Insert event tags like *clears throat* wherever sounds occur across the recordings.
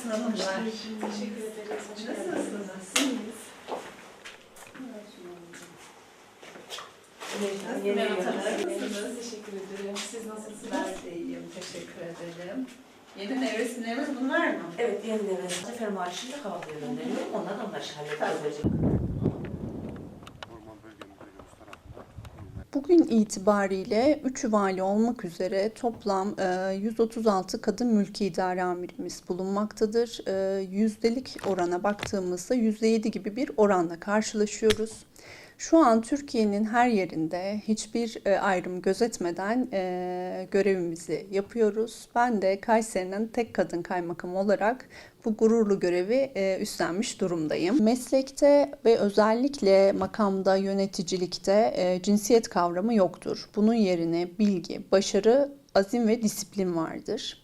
gelsin hanımlar. Teşekkür ederiz. Nasılsınız? Yönetmenim. nasılsınız? Teşekkür ederim. Siz nasılsınız? Ben de iyiyim. Teşekkür ederim. Yeni nevresimlerimiz bunlar mı? Evet, yeni devlet fermuar için de kahvaltıya gönderiyorum. Onlar halledecek. Bugün itibariyle 3 vali olmak üzere toplam e, 136 kadın mülki idare amirimiz bulunmaktadır. E, Yüzdelik orana baktığımızda %7 gibi bir oranla karşılaşıyoruz. Şu an Türkiye'nin her yerinde hiçbir e, ayrım gözetmeden e, görevimizi yapıyoruz. Ben de Kayseri'nin tek kadın kaymakamı olarak bu gururlu görevi e, üstlenmiş durumdayım. Meslekte ve özellikle makamda, yöneticilikte e, cinsiyet kavramı yoktur. Bunun yerine bilgi, başarı, azim ve disiplin vardır.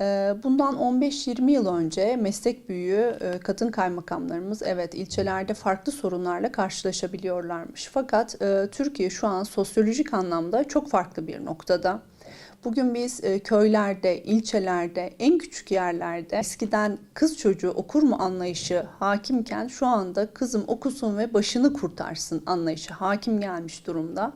E, Bundan 15-20 yıl önce meslek büyüğü e, kadın kaymakamlarımız evet ilçelerde farklı sorunlarla karşılaşabiliyorlarmış. Fakat e, Türkiye şu an sosyolojik anlamda çok farklı bir noktada. Bugün biz e, köylerde, ilçelerde, en küçük yerlerde eskiden kız çocuğu okur mu anlayışı hakimken şu anda kızım okusun ve başını kurtarsın anlayışı hakim gelmiş durumda.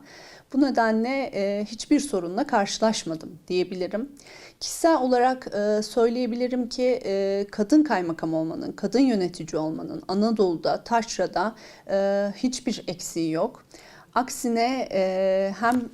Bu nedenle e, hiçbir sorunla karşılaşmadım diyebilirim. Kişisel olarak e, söyleyebilirim ki e, kadın kaymakam olmanın, kadın yönetici olmanın Anadolu'da, Taşra'da e, hiçbir eksiği yok. Aksine e, hem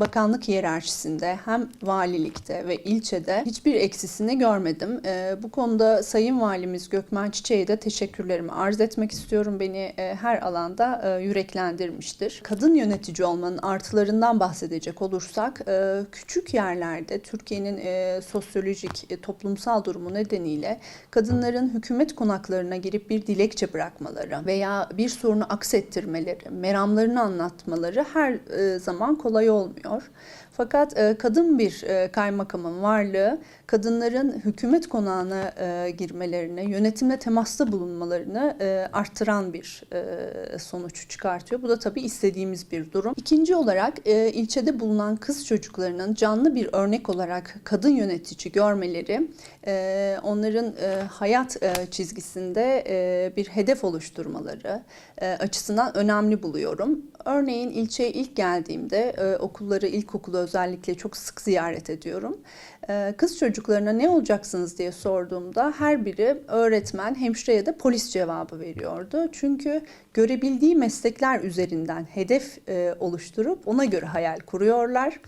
bakanlık hiyerarşisinde hem valilikte ve ilçede hiçbir eksisini görmedim. Ee, bu konuda Sayın Valimiz Gökmen Çiçek'e de teşekkürlerimi arz etmek istiyorum. Beni e, her alanda e, yüreklendirmiştir. Kadın yönetici olmanın artılarından bahsedecek olursak e, küçük yerlerde Türkiye'nin e, sosyolojik, e, toplumsal durumu nedeniyle kadınların hükümet konaklarına girip bir dilekçe bırakmaları veya bir sorunu aksettirmeleri, meramlarını anlatmaları her e, zaman kolay olmuyor gerekmiyor. Fakat e, kadın bir e, kaymakamın varlığı kadınların hükümet konağına e, girmelerine, yönetimle temasta bulunmalarını e, arttıran bir e, sonuç çıkartıyor. Bu da tabii istediğimiz bir durum. İkinci olarak e, ilçede bulunan kız çocuklarının canlı bir örnek olarak kadın yönetici görmeleri e, onların e, hayat e, çizgisinde e, bir hedef oluşturmaları e, açısından önemli buluyorum. Örneğin ilçeye ilk geldiğimde e, okulları, ilkokulu özellikle çok sık ziyaret ediyorum. E, kız çocuklarına ne olacaksınız diye sorduğumda her biri öğretmen, hemşire ya da polis cevabı veriyordu. Çünkü görebildiği meslekler üzerinden hedef e, oluşturup ona göre hayal kuruyorlar.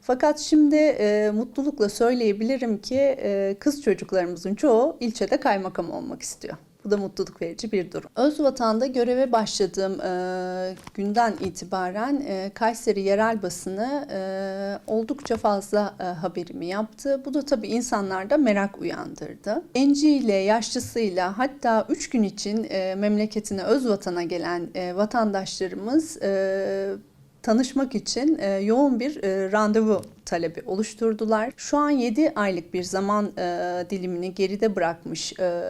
Fakat şimdi e, mutlulukla söyleyebilirim ki e, kız çocuklarımızın çoğu ilçede kaymakam olmak istiyor. Bu da mutluluk verici bir durum. Özvatan'da göreve başladığım e, günden itibaren e, Kayseri yerel basını e, oldukça fazla e, haberimi yaptı. Bu da tabii insanlarda merak uyandırdı. Genciyle, yaşlısıyla hatta 3 gün için e, memleketine Özvatan'a gelen e, vatandaşlarımız e, tanışmak için e, yoğun bir e, randevu talebi oluşturdular. Şu an 7 aylık bir zaman e, dilimini geride bırakmış e,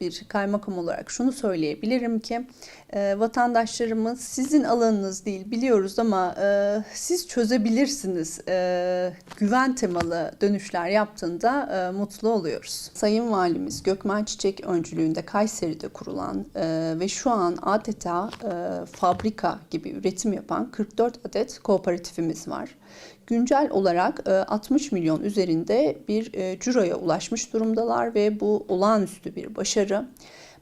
bir kaymakam olarak şunu söyleyebilirim ki e, vatandaşlarımız sizin alanınız değil biliyoruz ama e, siz çözebilirsiniz e, güven temalı dönüşler yaptığında e, mutlu oluyoruz. Sayın Valimiz Gökmen Çiçek öncülüğünde Kayseri'de kurulan e, ve şu an adeta e, fabrika gibi üretim yapan 44 adet kooperatifimiz var. Güncel olarak e, 60 milyon üzerinde bir e, ciroya ulaşmış durumdalar ve bu olağanüstü bir başarı.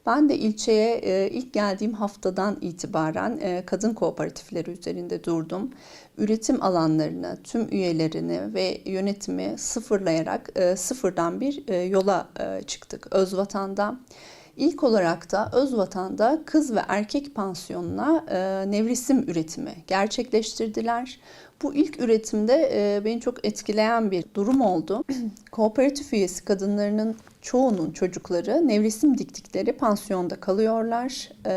Ben de ilçeye e, ilk geldiğim haftadan itibaren e, kadın kooperatifleri üzerinde durdum. Üretim alanlarını, tüm üyelerini ve yönetimi sıfırlayarak e, sıfırdan bir yola çıktık Özvatan'da. İlk olarak da Özvatan'da kız ve erkek pansiyonuna e, nevresim üretimi gerçekleştirdiler. Bu ilk üretimde beni çok etkileyen bir durum oldu. *clears throat* Kooperatif üyesi kadınlarının çoğunun çocukları nevresim diktikleri pansiyonda kalıyorlar E,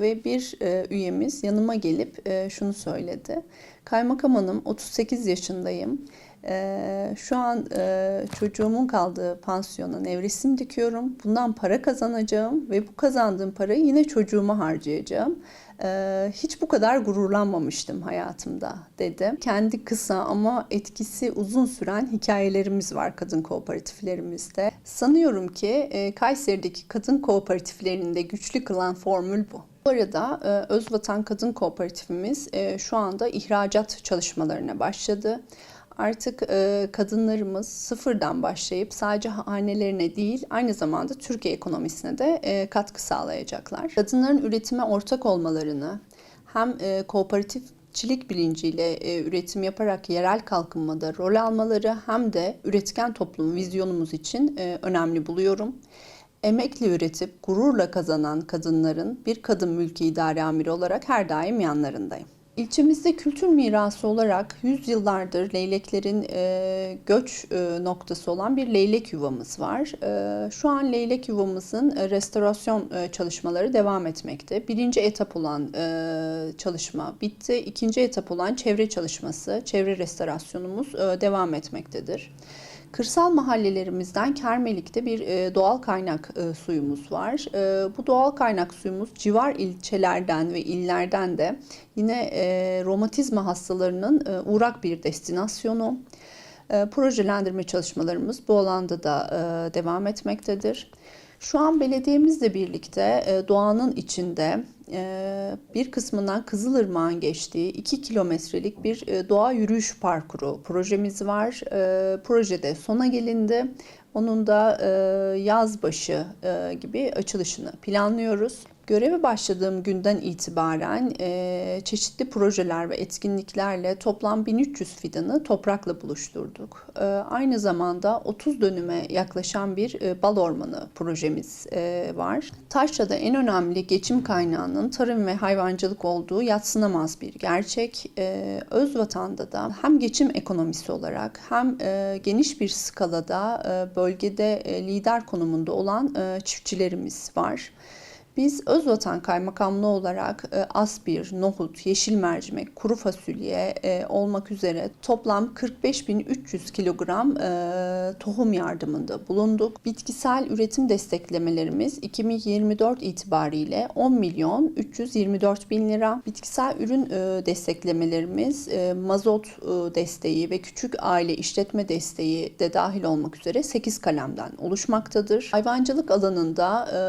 ve bir e, üyemiz yanıma gelip e, şunu söyledi. Kaymakam Hanım 38 yaşındayım. Ee, şu an e, çocuğumun kaldığı pansiyona nevresim dikiyorum. Bundan para kazanacağım ve bu kazandığım parayı yine çocuğuma harcayacağım. Ee, hiç bu kadar gururlanmamıştım hayatımda dedi. Kendi kısa ama etkisi uzun süren hikayelerimiz var kadın kooperatiflerimizde. Sanıyorum ki e, Kayseri'deki kadın kooperatiflerini de güçlü kılan formül bu. Bu arada e, Özvatan Kadın Kooperatifimiz e, şu anda ihracat çalışmalarına başladı. Artık e, kadınlarımız sıfırdan başlayıp sadece hanelerine değil aynı zamanda Türkiye ekonomisine de e, katkı sağlayacaklar. Kadınların üretime ortak olmalarını hem e, kooperatifçilik bilinciyle e, üretim yaparak yerel kalkınmada rol almaları hem de üretken toplum vizyonumuz için e, önemli buluyorum. Emekli üretip gururla kazanan kadınların bir kadın mülki idare amiri olarak her daim yanlarındayım. İlçemizde kültür mirası olarak yüzyıllardır leyleklerin e, göç e, noktası olan bir leylek yuvamız var. E, şu an leylek yuvamızın e, restorasyon e, çalışmaları devam etmekte. Birinci etap olan e, çalışma bitti. İkinci etap olan çevre çalışması, çevre restorasyonumuz e, devam etmektedir. Kırsal mahallelerimizden Kermelik'te bir e, doğal kaynak e, suyumuz var. E, bu doğal kaynak suyumuz civar ilçelerden ve illerden de yine romatizma hastalarının e, uğrak bir destinasyonu. E, projelendirme çalışmalarımız bu alanda da devam etmektedir. Şu an belediyemizle birlikte e, doğanın içinde e, bir kısmından Kızılırmak'ın geçtiği 2 kilometrelik bir e, doğa yürüyüş parkuru projemiz var. Projede sona gelindi. Onun da yaz başı gibi açılışını planlıyoruz. Göreve başladığım günden itibaren e, çeşitli projeler ve etkinliklerle toplam 1300 fidanı toprakla buluşturduk. E, aynı zamanda 30 dönüme yaklaşan bir e, bal ormanı projemiz e, var. Taşra'da en önemli geçim kaynağının tarım ve hayvancılık olduğu yatsınamaz bir gerçek. E, Özvatan'da da hem geçim ekonomisi olarak hem e, geniş bir skalada e, bölgede e, lider konumunda olan e, çiftçilerimiz var. Biz Özvatan Kaymakamlığı olarak e, aspir, nohut, yeşil mercimek, kuru fasulye e, olmak üzere toplam 45.300 kilogram e, tohum yardımında bulunduk. Bitkisel üretim desteklemelerimiz 2024 itibariyle 10 milyon 324 bin lira. Bitkisel ürün e, desteklemelerimiz e, mazot e, desteği ve küçük aile işletme desteği de dahil olmak üzere 8 kalemden oluşmaktadır. Hayvancılık alanında e,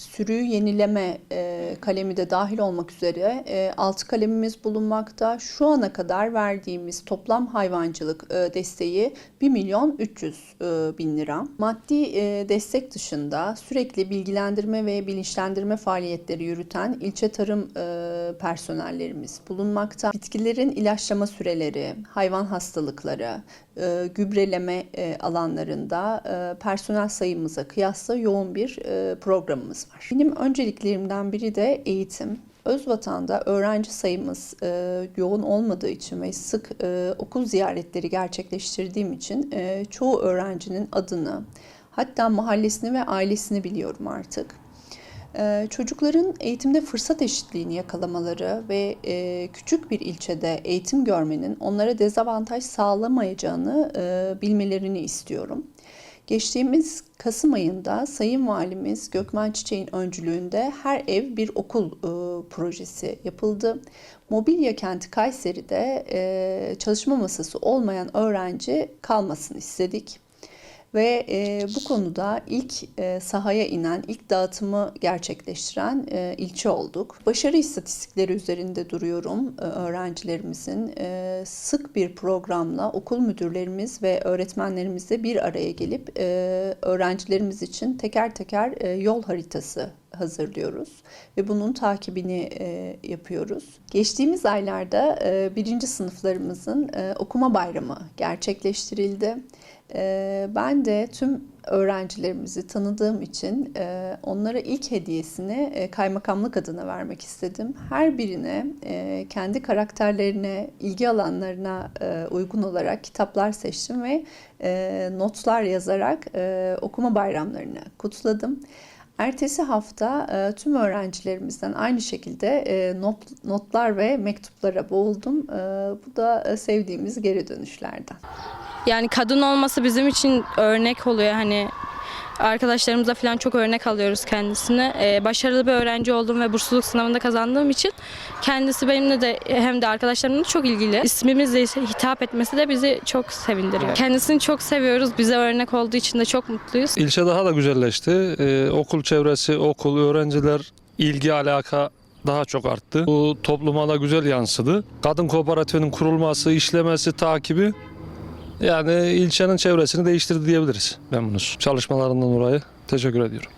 sürü yenileme e, kalemi de dahil olmak üzere e, 6 kalemimiz bulunmakta. Şu ana kadar verdiğimiz toplam hayvancılık e, desteği 1 milyon 300 e, bin lira. Maddi e, destek dışında sürekli bilgilendirme ve bilinçlendirme faaliyetleri yürüten ilçe tarım e, personellerimiz bulunmakta. Bitkilerin ilaçlama süreleri, hayvan hastalıkları, e, gübreleme e, alanlarında e, personel sayımıza kıyasla yoğun bir e, programımız var. Benim önceliklerimden biri de eğitim. Özvatan'da öğrenci sayımız e, yoğun olmadığı için ve sık e, okul ziyaretleri gerçekleştirdiğim için e, çoğu öğrencinin adını hatta mahallesini ve ailesini biliyorum artık. Ee, Çocukların eğitimde fırsat eşitliğini yakalamaları ve e, küçük bir ilçede eğitim görmenin onlara dezavantaj sağlamayacağını e, bilmelerini istiyorum. Geçtiğimiz Kasım ayında Sayın Valimiz Gökmen Çiçek'in öncülüğünde her ev bir okul e, projesi yapıldı. Mobilya kenti Kayseri'de e, çalışma masası olmayan öğrenci kalmasını istedik. Ve e, bu konuda ilk e, sahaya inen, ilk dağıtımı gerçekleştiren e, ilçe olduk. Başarı istatistikleri üzerinde duruyorum e, öğrencilerimizin. E, sık bir programla okul müdürlerimiz ve öğretmenlerimizle bir araya gelip e, öğrencilerimiz için teker teker e, yol haritası hazırlıyoruz ve bunun takibini e, yapıyoruz. Geçtiğimiz aylarda e, birinci sınıflarımızın e, okuma bayramı gerçekleştirildi. E, ben de tüm öğrencilerimizi tanıdığım için e, onlara ilk hediyesini e, kaymakamlık adına vermek istedim. Her birine e, kendi karakterlerine, ilgi alanlarına uygun olarak kitaplar seçtim ve notlar yazarak okuma bayramlarını kutladım. Ertesi hafta tüm öğrencilerimizden aynı şekilde not, notlar ve mektuplara boğuldum. Bu da sevdiğimiz geri dönüşlerden. Yani kadın olması bizim için örnek oluyor hani arkadaşlarımıza falan çok örnek alıyoruz kendisine. Ee, başarılı bir öğrenci olduğum ve bursluluk sınavında kazandığım için kendisi benimle de hem de arkadaşlarımla çok ilgili. İsmimizle hitap etmesi de bizi çok sevindiriyor. Kendisini çok seviyoruz. Bize örnek olduğu için de çok mutluyuz. İlçe daha da güzelleşti. Ee, okul çevresi, okul, öğrenciler, ilgi, alaka daha çok arttı. Bu topluma da güzel yansıdı. Kadın kooperatifinin kurulması, işlemesi, takibi yani ilçenin çevresini değiştirdi diyebiliriz memnunuz. Çalışmalarından dolayı teşekkür ediyorum.